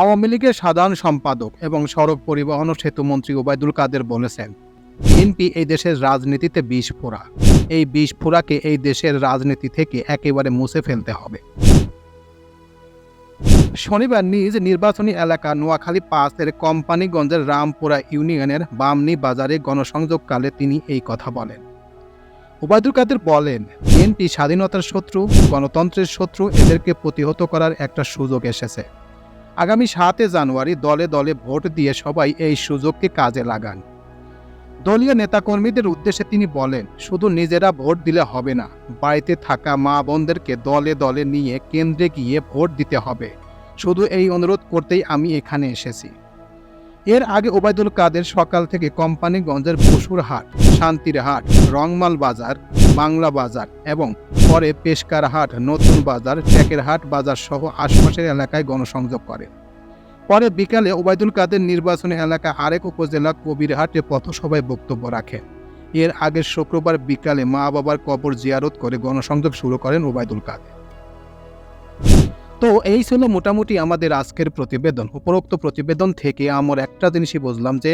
আওয়ামী লীগের সাধারণ সম্পাদক এবং সড়ক পরিবহন ও সেতুমন্ত্রী ওবায়দুল কাদের বলেছেন বিএনপি এই দেশের রাজনীতিতে বিষ ফোড়া এই বিষ ফোড়াকে এই দেশের রাজনীতি থেকে একেবারে মুছে ফেলতে হবে। শনিবার নিজ নির্বাচনী এলাকা নোয়াখালী পাঁচের কোম্পানিগঞ্জের রামপুরা ইউনিয়নের বামনি বাজারে গণসংযোগকালে তিনি এই কথা বলেন। ওবায়দুল কাদের বলেন বিএনপি স্বাধীনতার শত্রু, গণতন্ত্রের শত্রু, এদেরকে প্রতিহত করার একটা সুযোগ এসেছে। আগামী সাতে জানুয়ারি দলে দলে ভোট দিয়ে সবাই এই সুযোগকে কাজে লাগান। দলীয় নেতাকর্মীদের উদ্দেশ্যে তিনি বলেন, শুধু নিজেরা ভোট দিলে হবে না, বাড়িতে থাকা মা বোনদেরকে দলে দলে নিয়ে কেন্দ্রে গিয়ে ভোট দিতে হবে। শুধু এই অনুরোধ করতেই আমি এখানে এসেছি। এর আগে ওবায়দুল কাদের সকাল থেকে কোম্পানিগঞ্জের বসুর হাট শান্তির হাট রংমাল বাজার, বাংলা বাজার এবং পরে পেশকার হাট নতুন বাজার টেকের হাট বাজার সহ আশপাশের এলাকায় গণসংযোগ করে। পরে বিকালে ওবায়দুল কাদের নির্বাচনী এলাকা আরেক উপজেলা কবিরহাটে পথসভায় বক্তব্য রাখেন এর আগে শুক্রবার বিকালে মা বাবার কবর জিয়ারত করে গণসংযোগ শুরু করেন ওবায়দুল কাদের। তো এই ছিল মোটামুটি আমাদের আজকের প্রতিবেদন, উপরোক্ত প্রতিবেদন থেকে আমার একটা জিনিসই বুঝলাম যে,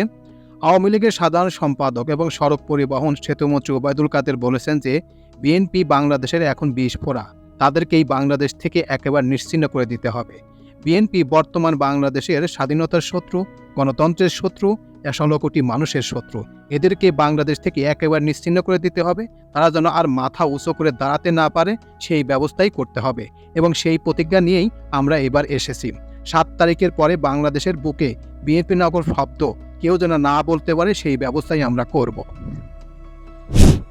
আওয়ামী লীগের সাধারণ সম্পাদক এবং সড়ক পরিবহন সেতুমন্ত্রী ওবায়দুল কাদের বলেছেন যে, বিএনপি বাংলাদেশের এখন বিষ ফোড়া তাদেরকে এই বাংলাদেশ থেকে একেবারে নিশ্চিন্ন করে দিতে হবে। বিএনপি বর্তমান বাংলাদেশের স্বাধীনতার শত্রু, গণতন্ত্রের শত্রু ষোলো কোটি মানুষের শত্রু। এদেরকে বাংলাদেশ থেকে একেবারে নিশ্চিহ্ন করে দিতে হবে। তারা যেন আর মাথা উঁচু করে দাঁড়াতে না পারে, সেই ব্যবস্থাই করতে হবে। এবং সেই প্রতিজ্ঞা নিয়েই আমরা এবার এসেছি। সাত তারিখের পরে বাংলাদেশের বুকে বিএনপি নগর শব্দ, কেউ যেন না বলতে পারে, সেই ব্যবস্থাই আমরা করব।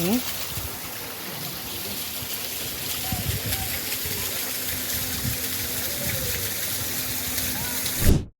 嗯。